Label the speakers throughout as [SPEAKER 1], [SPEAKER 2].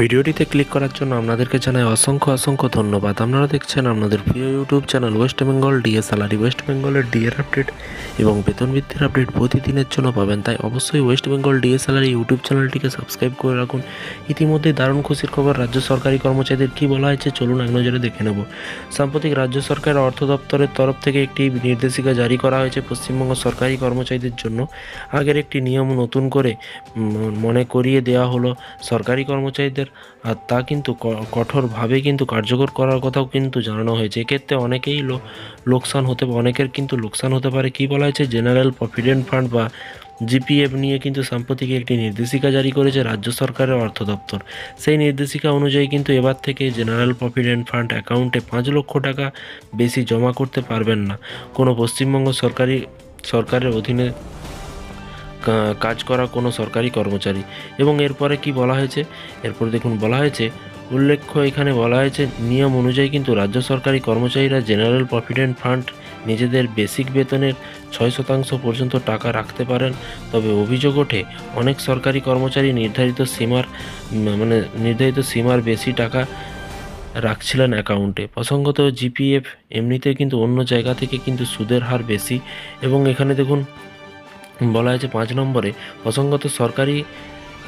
[SPEAKER 1] ভিডিওটিতে ক্লিক করার জন্য আপনাদেরকে জানাই অসংখ্য অসংখ্য ধন্যবাদ। আপনারা দেখছেন আপনাদের প্রিয় YouTube channel West Bengal DA salary West বেঙ্গলের ডিএর আপডেট এবং বেতন বৃদ্ধির আপডেট প্রতিদিনের জন্য পাবেন, তাই অবশ্যই West Bengal DA salary YouTube চ্যানেলটিকে সাবস্ক্রাইব করে রাখুন। ইতিমধ্যে দারুণ খুশির খবর, রাজ্য সরকারি কর্মচারীদের কী বলা হয়েছে চলুন এক নজরে দেখে নেব। সাম্প্রতিক রাজ্য সরকারের অর্থ দপ্তরের তরফ থেকে একটি নির্দেশিকা জারি করা হয়েছে পশ্চিমবঙ্গ সরকারি কর্মচারীদের জন্য। আগের একটি নিয়ম নতুন করে মনে করিয়ে দেওয়া হলো। সরকারি কর্মচারীদের আর তা কিন্তু কঠোরভাবে কিন্তু কার্যকর করার কথাও কিন্তু জানানো হয়েছে। এক্ষেত্রে অনেকেই লোকসান হতে অনেকের কিন্তু লোকসান হতে পারে। কি বলা হয়েছে? জেনারেল প্রভিডেন্ট ফান্ড বা জিপিএফ নিয়ে কিন্তু সাম্প্রতিক একটি নির্দেশিকা জারি করেছে রাজ্য সরকারের অর্থ দপ্তর। সেই নির্দেশিকা অনুযায়ী কিন্তু এবার থেকে জেনারেল প্রভিডেন্ট ফান্ড অ্যাকাউন্টে পাঁচ লক্ষ টাকা বেশি জমা করতে পারবেন না। কোনো পশ্চিমবঙ্গ সরকারি সরকারের অধীনে কাজ করা কোনো সরকারি কর্মচারী। এবং এরপরে কি বলা হয়েছে? এরপর দেখুন, বলা হয়েছে, উল্লেখ্য এখানে বলা হয়েছে, নিয়ম অনুযায়ী কিন্তু রাজ্য সরকারি কর্মচারীরা জেনারেল প্রভিডেন্ট ফান্ড নিজেদের বেসিক বেতনের ছয় শতাংশ পর্যন্ত টাকা রাখতে পারেন। তবে অভিযোগ ওঠে, অনেক সরকারি কর্মচারী নির্ধারিত সীমার মানে নির্ধারিত সীমার বেশি টাকা রাখছিলেন অ্যাকাউন্টে। প্রসঙ্গত জিপিএফ এমনিতে কিন্তু অন্য জায়গা থেকে কিন্তু সুদের হার বেশি। এবং এখানে দেখুন বলা হয়েছে পাঁচ নম্বরে, অসঙ্গত সরকারি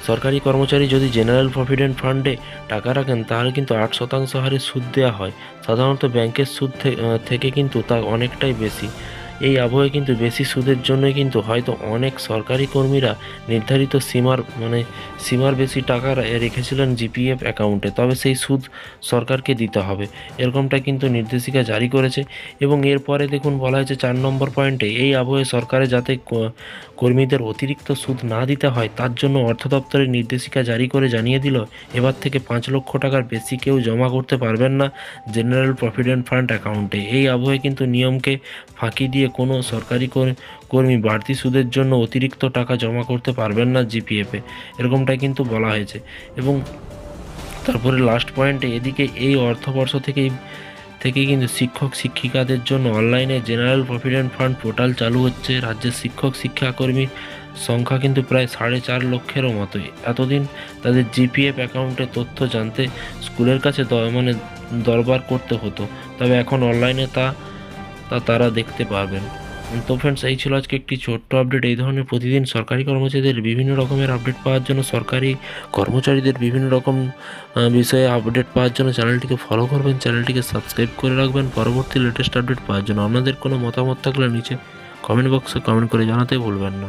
[SPEAKER 1] সরকারি কর্মচারী যদি জেনারেল প্রভিডেন্ট ফান্ডে টাকা রাখেন, তাহলে কিন্তু আট শতাংশ হারে সুদ দেওয়া হয়। সাধারণত ব্যাংকের সুদ থেকে কিন্তু তা অনেকটাই বেশি। এই আবহে কিন্তু বেশি সুদের জন্যই কিন্তু হয়তো অনেক সরকারি কর্মীরা নির্ধারিত সীমার মানে সীমার বেশি টাকা রেখেছিলেন জিপিএফ অ্যাকাউন্টে। তবে সেই সুদ সরকারকে দিতে হবে। এরকমটা কিন্তু নির্দেশিকা জারি করেছে এবং এরপরে দেখুন বলা হয়েছে চার নম্বর পয়েন্টে, এই আবহে সরকারে যাতে কর্মীদের অতিরিক্ত সুদ না দিতে হয়, তার জন্য অর্থ দপ্তরের নির্দেশিকা জারি করে জানিয়ে দিল, এবার থেকে পাঁচ লক্ষ টাকার বেশি কেউ জমা করতে পারবেন না জেনারেল প্রভিডেন্ট ফান্ড অ্যাকাউন্টে। এই আবহে কিন্তু নিয়মকে ফাঁকি দিয়ে কোনো সরকারি কর- কর্মী বাড়তি সুদের জন্য অতিরিক্ত টাকা জমা করতে পারবেন না জিপিএফে এরকমটাই কিন্তু বলা হয়েছে। এবং তারপরে লাস্ট পয়েন্টে এদিকে এই অর্থবর্ষ থেকেই থেকে কিন্তু শিক্ষক শিক্ষিকাদের জন্য অনলাইনে জেনারেল প্রভিডেন্ট ফান্ড পোর্টাল চালু হচ্ছে। রাজ্যের শিক্ষক শিক্ষাকর্মীর সংখ্যা কিন্তু প্রায় সাড়ে চার লক্ষেরও মতোই এতদিন তাদের জিপিএফ অ্যাকাউন্টে তথ্য জানতে স্কুলের কাছে মানে দরবার করতে হতো। তবে এখন অনলাইনে তা তা তারা দেখতে পাবেন তো ফ্রেন্ডস এই ছিল আজকে একটি ছোট্ট আপডেট এই ধরনের প্রতিদিন সরকারি কর্মচারীদের বিভিন্ন রকমের আপডেট পাওয়ার জন্য সরকারি কর্মচারীদের বিভিন্ন রকম বিষয়ে আপডেট পাওয়ার জন্য চ্যানেলটিকে ফলো করবেন, চ্যানেলটিকে সাবস্ক্রাইব করে রাখবেন। পরবর্তী লেটেস্ট আপডেট পাওয়ার জন্য আপনাদের কোনো মতামত থাকলে নিচে কমেন্ট বক্সে কমেন্ট করে জানাতে ভুলবেন না।